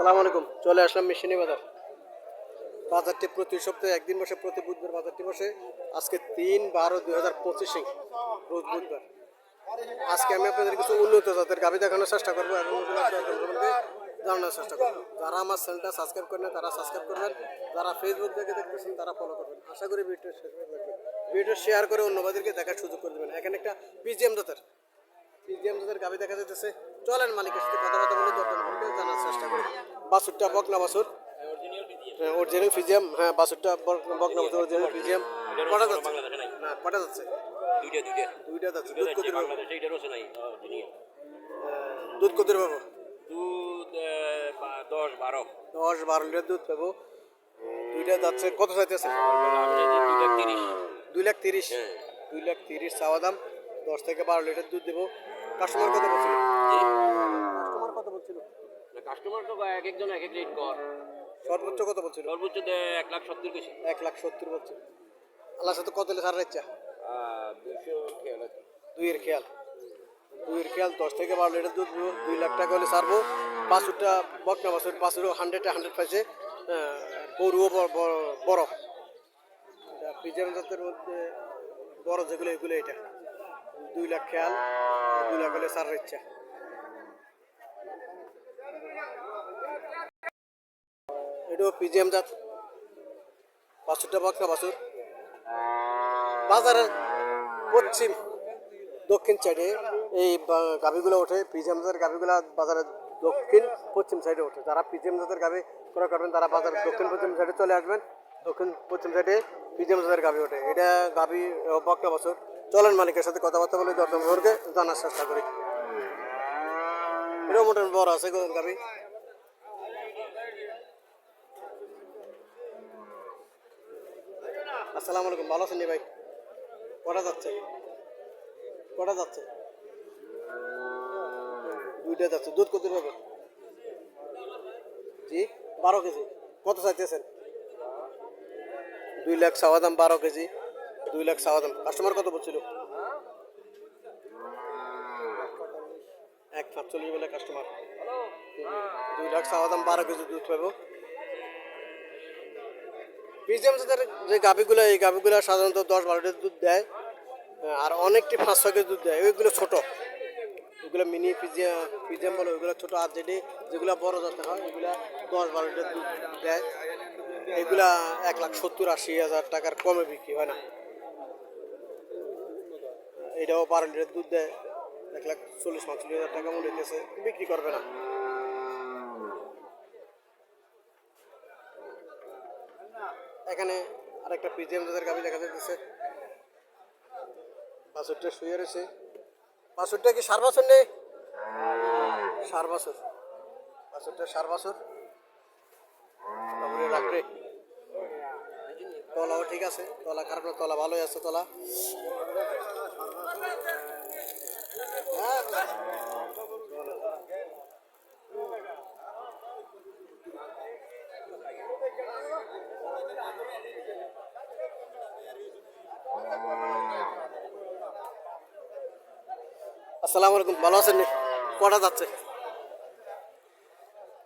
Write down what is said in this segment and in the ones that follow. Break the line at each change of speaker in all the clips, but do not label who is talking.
সালাম আলাইকুম। চলে আসলাম মিশনি বাজার। বাজারটি প্রতি সপ্তাহে, একদিন বসে, প্রতি বুধবার বাজারটি বসে। আজকে তিন বারো দুই হাজার পঁচিশে, রোজ বুধবার। আজকে আমি আপনাদের কিছু উন্নত জাতের গাভি দেখানোর চেষ্টা করব সম্পর্কে জানানোর চেষ্টা করব। যারা আমার চ্যানেলটা সাবস্ক্রাইব করেন তারা সাবস্ক্রাইব করবেন। যারা ফেসবুক থেকে দেখতেছেন, তারা ফলো করবেন। আশা করি ভিডিও শেষ দেখবেন। ভিডিও শেয়ার করে অন্যবাদেরকে দেখার সুযোগ করে দেবেন। এখানে একটা পিজিএম জাতের পিজিএম জাতের গাভি দেখা যেতেছে চলেন মালিকের সাথে কথাবার্তা বলে দরদাম করে জানার চেষ্টা করি। বাসুরটা বকনা বাসুর হ্যাঁ অরিজিনাল ফিজিয়াম হ্যাঁ বাসুরটা বকনা বাসুর অরিজিনাল ফিজিয়াম কটা যাচ্ছে? না কটা যাচ্ছে?
দুইটা দুইটা।
দুইটা যাচ্ছে দুধ কত
রসে নাই। দুনিয়া।
দুধ কত পাবো
দুধ দশ বারো।
দশ বারো লিটার দুধ পাবো। দুইটা যাচ্ছে কত চাইতেছে
আমি দুই লাখ তিরিশ।
দুই লাখ তিরিশ
হ্যাঁ।
দুই লাখ তিরিশ চাওয়া দাম। দশ থেকে বারো লিটার দুধ দেবো। কাস্টমার কত বলছিল কাস্টমার
তো এক একজন এক এক রেট কর।
সর্বোচ্চ কত বলছিল?
সর্বোচ্চ এক লাখ সত্তর কেছি
এক লাখ সত্তর বলছে। আল্লাহ সাথে কত হলে সার ইচ্ছা
দুশো খেয়াল আছে।
দুইয়ের খেয়াল। দুইয়ের খেয়াল দশ থেকে বারো লিটার দুধ দুই লাখ টাকা হলে সারবো পাঁচশোটা বকনা বাছুর পাঁচশো হান্ড্রেডে হান্ড্রেড পাইছে। গরুও বড়- পিজাম জাতের মধ্যে বড় যেগুলো এগুলো এটা। দুই লাখ খেয়াল দুই লাখ হলে সার ইচ্ছা এটাও পিজিএম জাত। পাঁচশোটা বকনা বাছুর? বাজারের পশ্চিম, দক্ষিণ সাইডে এই গাভিগুলো ওঠে পিজিএম জাতের গাভিগুলো বাজারের দক্ষিণ, পশ্চিম সাইডে ওঠে। যারা পিজিএম জাতের গাভি ক্রয় করবেন, তারা বাজারের দক্ষিণ, পশ্চিম সাইডে চলে আসবেন। দক্ষিণ, পশ্চিম সাইডে পিজিএম জাতের গাভি ওঠে। এটা গাভি বকনা বছর? চলেন মালিকের সাথে কথাবার্তা বলে সম্পর্কে জানার চেষ্টা করি। এটাও মোটামুটি বড় আছে গাভি। আসসালামু আলাইকুম, ভালো আছেন ভাই? কটা যাচ্ছে? কটা যাচ্ছে? দুইটা যাচ্ছে। দুধ কত পাবে জি, বারো কেজি। কত চাইতেছেন? দুই লাখ চাওয়া দাম বারো কেজি, দুই লাখ চাওয়া দাম কাস্টমার কত বলছিল? এক সাতচল্লিশ বলে কাস্টমার। দুই লাখ চাওয়া দাম বারো কেজি দুধ পাবো। পিজিএম জাতের যে গাভিগুলো, এই গাভিগুলো সাধারণত দশ বারো লিটার দুধ দেয় আর অনেকটি পাঁচ কেজি দুধ দেয়। ওইগুলো ছোট। ওগুলো মিনি পিজিয়া পিজিএম বলে ওইগুলো ছোট আর যেটি, যেগুলো বড় জাতের হয়, এগুলা দশ বারো লিটার দুধ দেয়। এগুলা এক লাখ সত্তর আশি হাজার টাকার কমে বিক্রি হয় না। এটাও বারো লিটার দুধ দেয়। এক লাখ চল্লিশ, পঁয়তাল্লিশ হাজার টাকা মনে বিক্রি করবে না। এখানে আর একটা পিজিএম জাতের গাভি দেখা যাচ্ছে বাছুরটা শুয়ে রয়েছে। বাছুরটা কি সার বাছুর নেই? সার বাছুর। বাছুরটা সার রাখবে তলাও ঠিক আছে। তলা খারাপ না, তলা ভালোই আছে তলা। আসসালামু আলাইকুম, ভালো আছেন? কটা যাচ্ছে?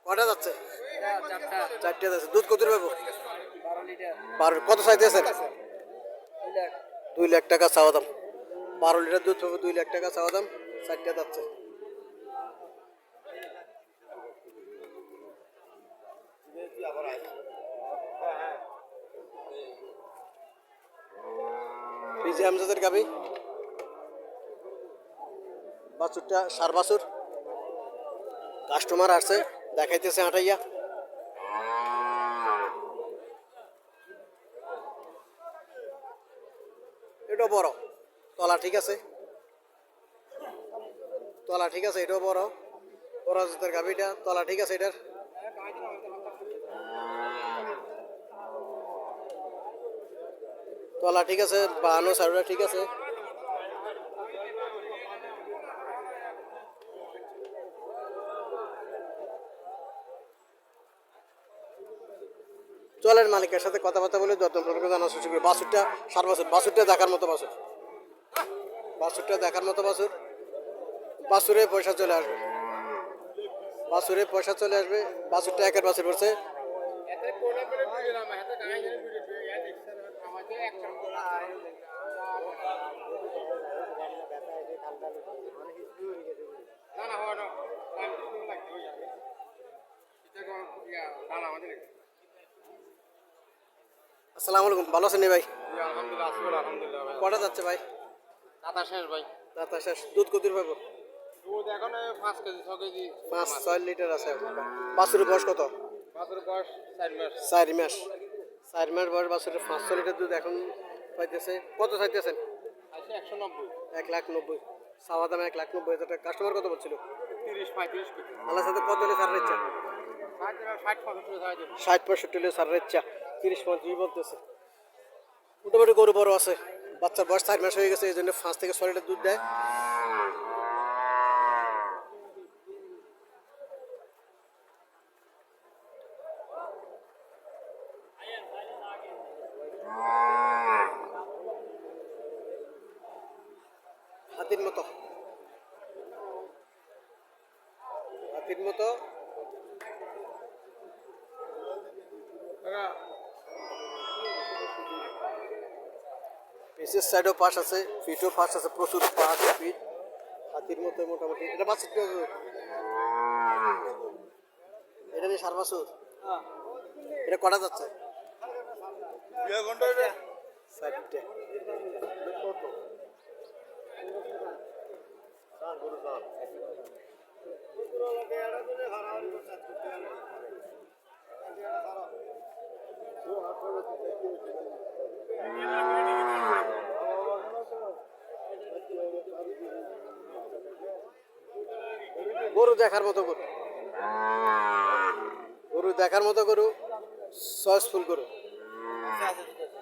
কটা যাচ্ছে? চারটে যাচ্ছে। দুধ কত পাবো বারো কত চাইতেছেন দুই লাখ টাকা চাওয়া দাম। বারো লিটার দুধ পাবো দুই লাখ টাকা চাওয়া দাম। চারটে যাচ্ছে। পিজি আমজাদের গাবি? বাছুরটা, সার বাছুর। কাস্টমার আসছে, দেখাইতেছে আটাইয়া। এটা বড়। তলা ঠিক আছে। তলা ঠিক আছে, এটাও বড়। বড় জাতের গাভিটা তলা ঠিক আছে এটার। তলা ঠিক আছে বাহানো সারুটা ঠিক আছে। চলেন মালিকের সাথে কথাবার্তা বলে যত জানার সুযোগ বাসুরটা সার বাসুর, বাসুরটা দেখার মতো বাসুর। বাসুরটা দেখার মতো বাসুর। বাসুরে পয়সা চলে আসবে। বাসুরে পয়সা চলে আসবে। বাসুরটা একের বাসুর পড়ছে। আসসালামু আলাইকুম ভালো আছেন ভাই? কটা যাচ্ছে ভাই? রাতা শেষ ভাই। দাতা শেষ। দুধ কত পাবো পাঁচ কেজি ছ কেজি পাঁচ ছয় লিটার আছে বাছুরের বয়স কত? চার মাস। চার মাস। বয়স বাছুরের পাঁচ ছয় লিটার দুধ এখন পাইতেছে। কত চাইতেছেন? একশো নব্বই। এক লাখ নব্বই। সাওয়া দামে এক লাখ নব্বই হাজার টাকা। কাস্টমার কত বলছিল? আল্লাহ সাথে কত হলে সার ইচ্ছা ষাট পঁয়ষট্টি হলে সার ইচ্ছা তিরিশ পঁয়ত্রিশ বলতেছে মোটামুটি গরু বড় আছে। বাচ্চার বয়স চার মাস হয়ে গেছে, এই জন্য পাঁচ থেকে ছয় লিটার দুধ দেয়। হাতির মতো। হাতির মতো। পিসের সাইডও পাশ আছে ফিটও পাশ আছে প্রচুর পাশ ফিট হাতির মতো মোটামুটি। এটা বাছুর? এটা নিয়ে সার বাছুর? এটা কটা যাচ্ছে? চারটে গরু দেখার মতো গরু। গরু দেখার মতো গরু সসফুল গরু।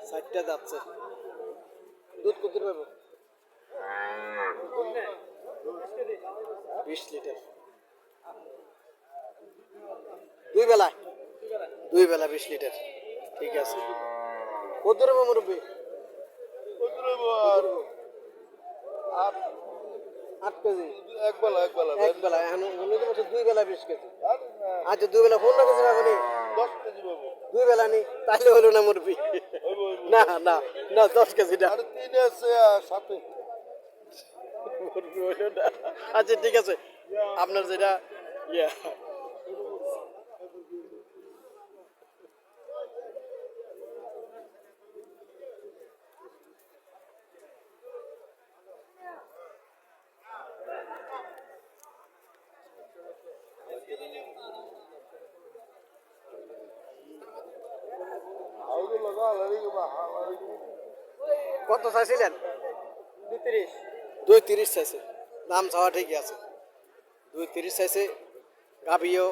চারটা যাচ্ছে। দুধ কত পাবো? বিশ লিটার। দুই বেলায় দুই বেলা বিশ লিটার। ঠিক আছে। কত রকম মুরব্বী? আট কেজি?
এক বেলা এক বেলা
এক বেলা এখন উনি তো বলছে দুই বেলা বিশ কেজি। আচ্ছা দুই বেলা ফোন কেজি রাখো নি
দশ কেজি পাবো
দুই বেলা নি? তাহলে হলো না মুরব্বী? না না না দশ কেজি না
আর তিন আছে সাথে।
আচ্ছা ঠিক আছে। আপনার যেটা ইয়া। কত চাইছিলেন? দুই তিরিশ। চাইছে। দাম চাওয়া ঠিকই আছে। দুই তিরিশ চাইছে। গাভিও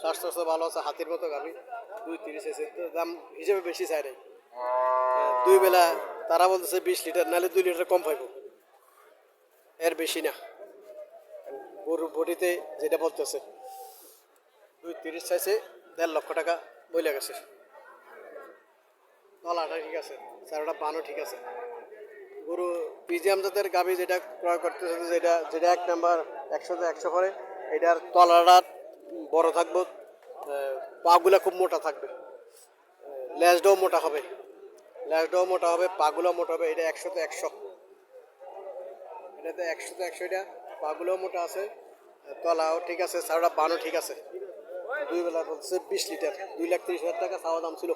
স্বাস্থ্য ভালো আছে হাতির মতো গাভি। দুই তিরিশ চাইছে। দাম হিসেবে বেশি চাই নাই। দুই বেলা তারা বলতেছে বিশ লিটার নাহলে দুই লিটার কম পাইব। এর বেশি না। গরুর বডিতে যেটা বলতেছে দুই তিরিশ চাইছে দেড় লক্ষ টাকা বইলে গেছে। তলাটা ঠিক আছে চারোটা বানও ঠিক আছে। গরু পিজিএম জাতের গাভি যেটা ক্রয় করতেছে যেটা যেটা এক নাম্বার একশোতে একশো করে এটার তলাটা বড় থাকব পাগুলা খুব মোটা থাকবে। আহ, মোটা হবে। লেজটাও মোটা হবে পাগুলো মোটা হবে এটা একশোতে একশো। এটাতে একশোতে একশো এটা পাগুলোও মোটা আছে তলাও ঠিক আছে চারোটা বানও ঠিক আছে। দুই বেলা বলছে বিশ লিটার দুই লাখ তিরিশ হাজার টাকা চাওয়া দাম ছিল।